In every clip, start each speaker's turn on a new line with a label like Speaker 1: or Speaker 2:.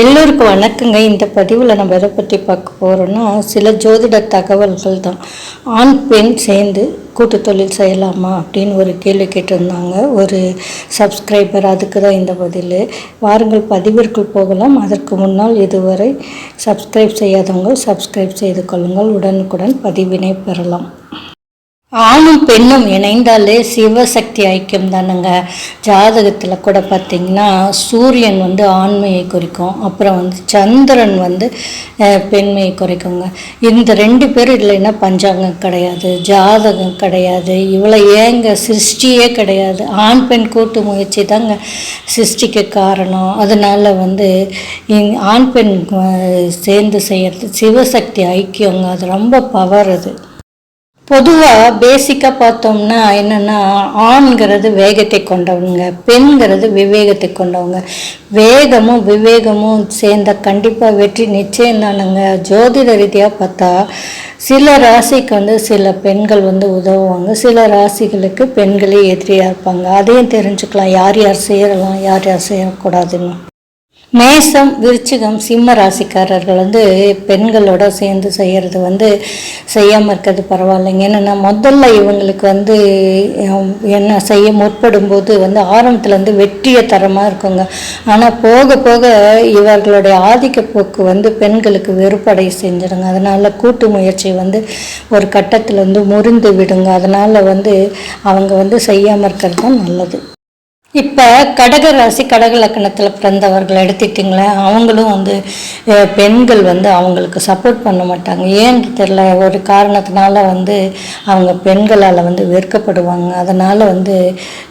Speaker 1: எல்லோருக்கும் வணக்கங்க. இந்த பதிவில் நம்ம எதை பற்றி பார்க்க போகிறோன்னா சில ஜோதிட தகவல்கள் தான் ஆண் பெண் சேர்ந்து கூட்டு தொழில் செய்யலாமா அப்படின்னு ஒரு கேள்வி கேட்டிருந்தாங்க. ஒரு சப்ஸ்கிரைபர் அதுக்கு தான் இந்த பதில். வாருங்கள் பதிவிற்குள் போகலாம். அதற்கு முன்னால் இதுவரை சப்ஸ்கிரைப் செய்யாதவங்க சப்ஸ்கிரைப் செய்து கொள்ளுங்கள். உடனுக்குடன் பதிவினை பெறலாம். ஆணும் பெண்ணும் இணைந்தாலே சிவசக்தி ஐக்கியம் தானுங்க. ஜாதகத்தில் கூட பார்த்தீங்கன்னா சூரியன் வந்து ஆண்மையை குறிக்கும். அப்புறம் வந்து சந்திரன் வந்து பெண்மையை குறிக்குங்க. இந்த ரெண்டு பேரும் இல்லைன்னா பஞ்சாங்கம் கிடையாது. ஜாதகம் கிடையாது. இவ்வளோ ஏங்க சிருஷ்டியே கிடையாது. ஆண் பெண் கூட்டு முயற்சி தாங்க சிருஷ்டிக்கு காரணம். அதனால் வந்து ஆண் பெண் சேர்ந்து செய்யறது சிவசக்தி ஐக்கியங்க. அது ரொம்ப பவர் அது. பொதுவாக பேசிக்காக பார்த்தோம்னா என்னென்னா ஆண்கிறது வேகத்தை கொண்டவங்க பெண்கிறது விவேகத்தை கொண்டவங்க. வேகமும் விவேகமும் சேர்ந்த கண்டிப்பாக வெற்றி நிச்சயம் தானுங்க. ஜோதிட ரீதியாக பார்த்தா சில ராசிக்கு வந்து சில பெண்கள் வந்து உதவுவாங்க. சில ராசிகளுக்கு பெண்களே எதிரியாக இருப்பாங்க. அதையும் தெரிஞ்சுக்கலாம். யார் யார் செய்யலாம் யார் யார் செய்யக்கூடாதுன்னு மேசம் விருச்சிகம் சிம்ம ராசிக்காரர்கள் வந்து பெண்களோட சேர்ந்து செய்கிறது வந்து செய்யாமல் இருக்கிறது பரவாயில்லைங்க. என்னென்னா முதல்ல இவங்களுக்கு வந்து என்ன செய்ய முற்படும் போது வந்து ஆரம்பத்தில் வந்து வெற்றிய தரமாக இருக்குங்க. ஆனால் போக போக இவர்களுடைய ஆதிக்க போக்கு வந்து பெண்களுக்கு வெறுப்படை செஞ்சிடுங்க. அதனால் கூட்டு முயற்சி வந்து ஒரு கட்டத்தில் வந்து முறிந்து விடுங்க. அதனால் வந்து அவங்க வந்து செய்யாமல் இருக்கிறது தான் நல்லது. இப்போ கடக ராசி கடக லக்கணத்தில் பிறந்தவர்கள் எடுத்துட்டிங்களேன் அவங்களும் வந்து பெண்கள் வந்து அவங்களுக்கு சப்போர்ட் பண்ண மாட்டாங்க. ஏன்னு தெரில ஒரு காரணத்தினால வந்து அவங்க பெண்களால் வந்து வெறுக்கப்படுவாங்க. அதனால் வந்து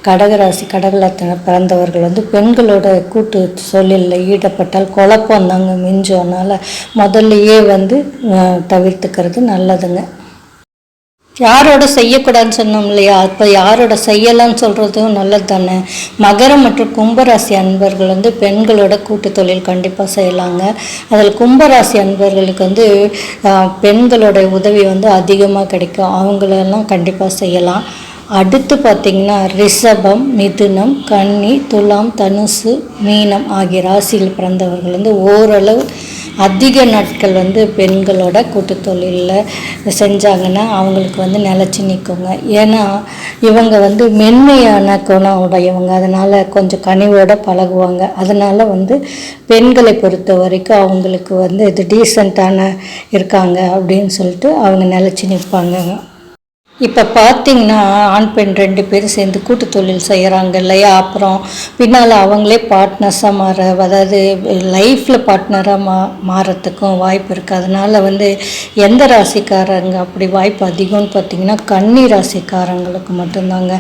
Speaker 1: கடக ராசி கடக லக்கணம் பிறந்தவர்கள் வந்து பெண்களோட கூட்டு சொல்லில் ஈடுபட்டால் குழப்பம் தாங்க மிஞ்சோனால முதல்லையே வந்து தவிர்த்துக்கிறது நல்லதுங்க. யாரோட செய்யக்கூடாதுன்னு சொன்னோம் இல்லையா? இப்போ யாரோட செய்யலாம்னு சொல்கிறதும் நல்லது தானே மகரம் மற்றும் கும்பராசி அன்பர்கள் வந்து பெண்களோட கூட்டு தொழில் கண்டிப்பாக செய்யலாங்க. அதில் கும்பராசி அன்பர்களுக்கு வந்து பெண்களோட உதவி வந்து அதிகமாக கிடைக்கும். அவங்களெல்லாம் கண்டிப்பாக செய்யலாம். அடுத்து பார்த்திங்கன்னா ரிஷபம் மிதுனம் கன்னி துலாம் தனுசு மீனம் ஆகிய ராசியில் பிறந்தவர்கள் வந்து ஓரளவு அதிக நாட்கள் வந்து பெண்களோட கூட்டுத்தொழிலில் செஞ்சாங்கன்னா அவங்களுக்கு வந்து நிலச்சி நிற்குங்க ஏன்னா இவங்க வந்து மென்மையான குணம் உடையவங்க. அதனால் கொஞ்சம் கனிவோடு பழகுவாங்க. அதனால் வந்து பெண்களை பொறுத்த வரைக்கும் அவங்களுக்கு வந்து இது டீசெண்டான இருக்காங்க அப்படின்னு சொல்லிட்டு அவங்க நிலச்சி நிற்பாங்க இப்போ பார்த்தீங்கன்னா ஆண் பெண் ரெண்டு பேரும் சேர்ந்து கூட்டு தொழில் செய்கிறாங்க இல்லையா? அப்புறம் பின்னால் அவங்களே பார்ட்னர்ஸாக மாற அதாவது லைஃப்பில் பார்ட்னராக மா மாறத்துக்கும் வாய்ப்பு இருக்குது அதனால் வந்து எந்த ராசிக்காரங்க அப்படி வாய்ப்பு அதிகம்னு பார்த்தீங்கன்னா கன்னி ராசிக்காரங்களுக்கு மட்டும்தாங்க.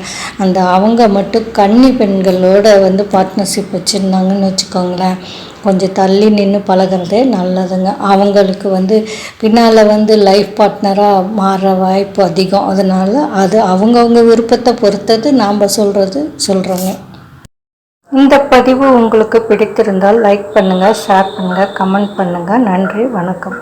Speaker 1: அந்த அவங்க மட்டும் கன்னி பெண்களோட வந்து பார்ட்னர்ஷிப் வச்சுருந்தாங்கன்னு வச்சுக்கோங்களேன். கொஞ்சம் தள்ளி நின்று பழகுறதே நல்லதுங்க. அவங்களுக்கு வந்து பின்னால் வந்து லைஃப் பார்ட்னராக மாற வாய்ப்பு அதிகம். அதனால் அது அவங்கவுங்க விருப்பத்தை பொறுத்தது நாம் சொல்கிறது சொல்கிறோங்க இந்த பதிவு உங்களுக்கு பிடித்திருந்தால் லைக் பண்ணுங்கள் ஷேர் பண்ணுங்கள் கமெண்ட் பண்ணுங்கள் நன்றி வணக்கம்.